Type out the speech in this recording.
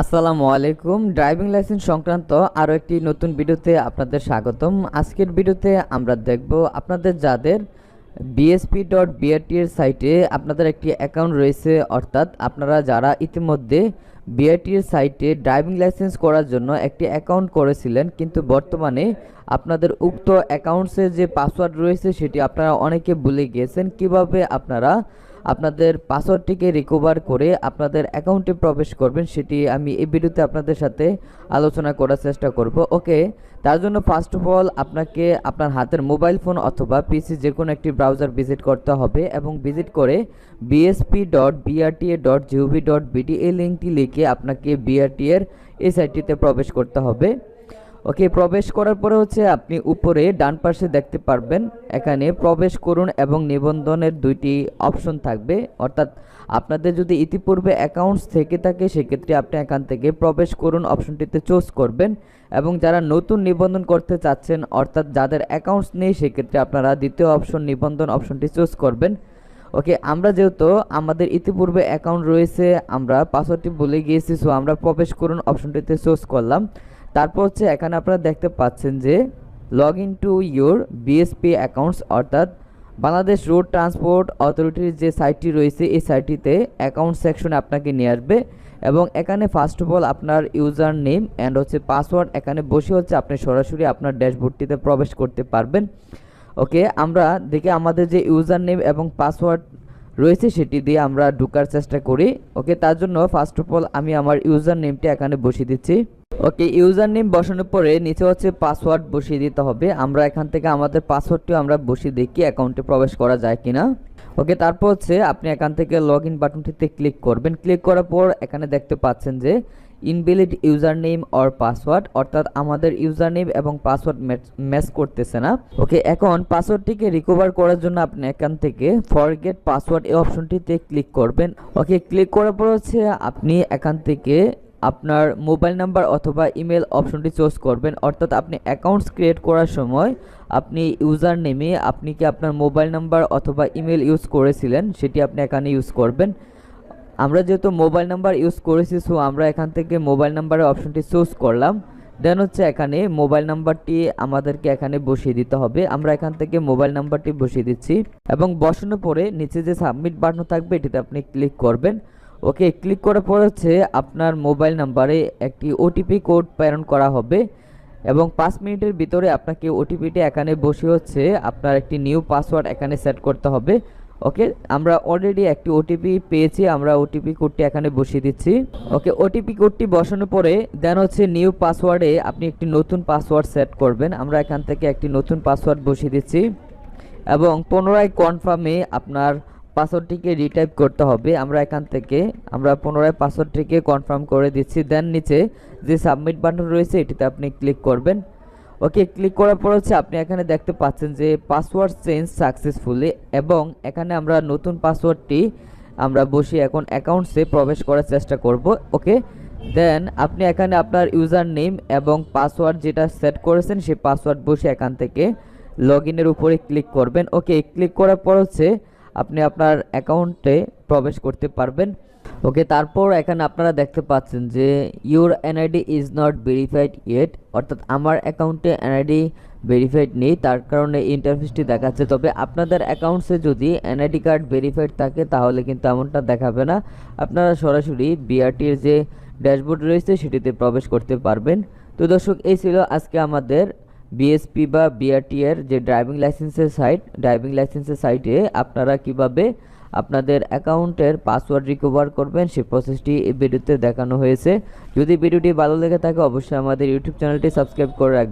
আসসালামু আলাইকুম। Driving licence সংক্রান্ত আরও একটি নতুন ভিডিওতে আপনাদের স্বাগতম। আজকের ভিডিওতে আমরা দেখব আপনাদের যাদের বিএসপি ডট বিআরটি এর সাইটে আপনাদের একটি অ্যাকাউন্ট রয়েছে, অর্থাৎ আপনারা যারা ইতিমধ্যে বিআরটি এর সাইটে ড্রাইভিং লাইসেন্স করার জন্য একটি অ্যাকাউন্ট করেছিলেন, কিন্তু বর্তমানে আপনাদের উক্ত অ্যাকাউন্টসে যে পাসওয়ার্ড রয়েছে সেটি আপনারা অনেকে ভুলে গিয়েছেন। কীভাবে আপনারা আপনাদের পাসওয়ার্ডটিকে রিকভার করে আপনাদের অ্যাকাউন্টে প্রবেশ করবেন, সেটি আমি এই ভিডিওতে আপনাদের সাথে আলোচনা করার চেষ্টা করব। ওকে তার জন্য ফার্স্ট অফ অল আপনাকে আপনার হাতের মোবাইল ফোন অথবা পিসি যে কোনো একটি ব্রাউজার ভিজিট করতে হবে এবং ভিজিট করে BSP dot BRTA dot GOV dot BD এই লিঙ্কটি লিখে আপনাকে বিআরটি এর এই সাইটটিতে প্রবেশ করতে হবে। ওকে প্রবেশ করার পরে হচ্ছে আপনি উপরে ডান পাশে দেখতে পারবেন। এখানে প্রবেশ করুন এবং নিবন্ধনের দুইটি অপশন থাকবে। অর্থাৎ আপনাদের যদি ইতিপূর্বে অ্যাকাউন্টস থেকে থাকে, সেক্ষেত্রে আপনি এখান থেকে প্রবেশ করুন অপশনটিতে চুজ করবেন এবং যারা নতুন নিবন্ধন করতে চাচ্ছেন, অর্থাৎ যাদের অ্যাকাউন্টস নেই, সেক্ষেত্রে আপনারা দ্বিতীয় অপশন, নিবন্ধন অপশনটি চুজ করবেন। ওকে, আমরা যেহেতু আমাদের ইতিপূর্বে অ্যাকাউন্ট রয়েছে, আমরা পাসওয়ার্ডটি ভুলে গিয়েছি, সো আমরা প্রবেশ করুন অপশনটিতে চুজ করলাম। তারপর হচ্ছে এখানে আপনারা দেখতে পাচ্ছেন যে log in to your BSP accounts অর্থাৎ বাংলাদেশ রোড ট্রান্সপোর্ট অথরিটির যে সাইটটি রয়েছে, এই সাইটটিতে অ্যাকাউন্ট সেকশনে আপনাকে নিয়ে আসবে এবং এখানে ফার্স্ট অফ অল আপনার ইউজার নেম অ্যান্ড হচ্ছে পাসওয়ার্ড এখানে বসে হচ্ছে আপনি সরাসরি আপনার ড্যাশবোর্ডটিতে প্রবেশ করতে পারবেন। ওকে, আমরা দেখে আমাদের যে ইউজার নেম এবং পাসওয়ার্ড রয়েছে সেটি দিয়ে আমরা ঢোকার চেষ্টা করি। ওকে, তার জন্য ফার্স্ট অফ অল আমি আমার ইউজার নেমটি এখানে বসিয়ে দিচ্ছি। ওকে ইউজার নেম বসানোর পরে নিচে হচ্ছে পাসওয়ার্ড বসিয়ে দিতে হবে। আমরা এখান থেকে আমাদের পাসওয়ার্ডটিও আমরা বসিয়ে দেখি অ্যাকাউন্টে প্রবেশ করা যায় কিনা। ওকে তারপর হচ্ছে আপনি এখান থেকে লগ ইন বাটনটিতে ক্লিক করবেন। ক্লিক করার পর এখানে দেখতে পাচ্ছেন যে invalid user name or password অর্থাৎ আমাদের ইউজার নেম এবং পাসওয়ার্ড ম্যাচ করতেছে না। ওকে এখন পাসওয়ার্ডটিকে রিকভার করার জন্য আপনি এখান থেকে ফরগেট পাসওয়ার্ড এই অপশনটিতে ক্লিক করবেন। ওকে ক্লিক করার পর হচ্ছে আপনি এখান থেকে আপনার মোবাইল নাম্বার অথবা ইমেল অপশনটি চুজ করবেন। অর্থাৎ আপনি অ্যাকাউন্টস ক্রিয়েট করার সময় আপনি ইউজার নেমে আপনি কি আপনার মোবাইল নাম্বার অথবা ইমেল ইউজ করেছিলেন, সেটি আপনি এখানে ইউজ করবেন। আমরা যেহেতু মোবাইল নাম্বার ইউজ করেছি সো আমরা এখান থেকে মোবাইল নাম্বারের অপশনটি চুজ করলাম। দেন হচ্ছে এখানে মোবাইল নাম্বারটি আমাদেরকে এখানে বসিয়ে দিতে হবে। আমরা এখান থেকে মোবাইল নাম্বারটি বসিয়ে দিচ্ছি এবং বসানোর পরে নিচে যে সাবমিট বাটন থাকবে, এটিতে আপনি ক্লিক করবেন। ওকে ক্লিক করার পর হচ্ছে আপনার মোবাইল নাম্বারে একটি ওটিপি কোড প্রেরণ করা হবে এবং পাঁচ মিনিটের ভিতরে আপনাকে ওটিপিটি এখানে বসে হচ্ছে আপনার একটি নিউ পাসওয়ার্ড এখানে সেট করতে হবে। ওকে, আমরা অলরেডি একটি ওটিপি পেয়েছি, আমরা ওটিপি কোডটি এখানে বসিয়ে দিচ্ছি। ওকে ওটিপি কোডটি বসানোর পরে দেন হচ্ছে নিউ পাসওয়ার্ডে আপনি একটি নতুন পাসওয়ার্ড সেট করবেন। আমরা এখান থেকে একটি নতুন পাসওয়ার্ড বসিয়ে দিচ্ছি এবং পুনরায় কনফার্মে আপনার পাসওয়ার্ডটিকে রিটাইপ করতে হবে। আমরা এখান থেকে, আমরা পুনরায় পাসওয়ার্ডটিকে কনফার্ম করে দিচ্ছি। দেন নিচে যে সাবমিট বাটন রয়েছে, এটিতে আপনি ক্লিক করবেন। ওকে ক্লিক করার পর হচ্ছে আপনি এখানে দেখতে পাচ্ছেন যে পাসওয়ার্ড চেঞ্জ সাকসেসফুলি এবং এখানে আমরা নতুন পাসওয়ার্ডটি আমরা বসে এখন অ্যাকাউন্টসে প্রবেশ করার চেষ্টা করব। ওকে দেন আপনি এখানে আপনার ইউজার নেম এবং পাসওয়ার্ড যেটা সেট করেছেন, সেই পাসওয়ার্ড বসে এখান থেকে লগ ইনের উপরে ক্লিক করবেন। ওকে ক্লিক করার পর হচ্ছে আপনি আপনার অ্যাকাউন্টে প্রবেশ করতে পারবেন। ওকে তারপর এখানে আপনারা দেখতে পাচ্ছেন যে your NID is not verified yet অর্থাৎ আমার অ্যাকাউন্টে এনআইডি ভেরিফাইড নেই, তার কারণে ইন্টারফেসটি দেখাচ্ছে। তবে আপনাদের অ্যাকাউন্টসে যদি এনআইডি কার্ড ভেরিফাইড থাকে, তাহলে কিন্তু এমনটা দেখাবে না। আপনারা সরাসরি বিআরটির যে ড্যাশবোর্ড রয়েছে, সেটিতে প্রবেশ করতে পারবেন। তো দর্শক, এই ছিল আজকে আমাদের বিএসপি বা বিআরটি এর যে ড্রাইভিং লাইসেন্সের সাইট ড্রাইভিং লাইসেন্সের সাইটে আপনারা কীভাবে আপনাদের অ্যাকাউন্টের পাসওয়ার্ড রিকভার করবেন, সেই প্রসেসটি এই ভিডিওতে দেখানো হয়েছে। যদি ভিডিওটি ভালো লেগে থাকে, অবশ্যই আমাদের ইউটিউব চ্যানেলটি সাবস্ক্রাইব করে রাখবেন।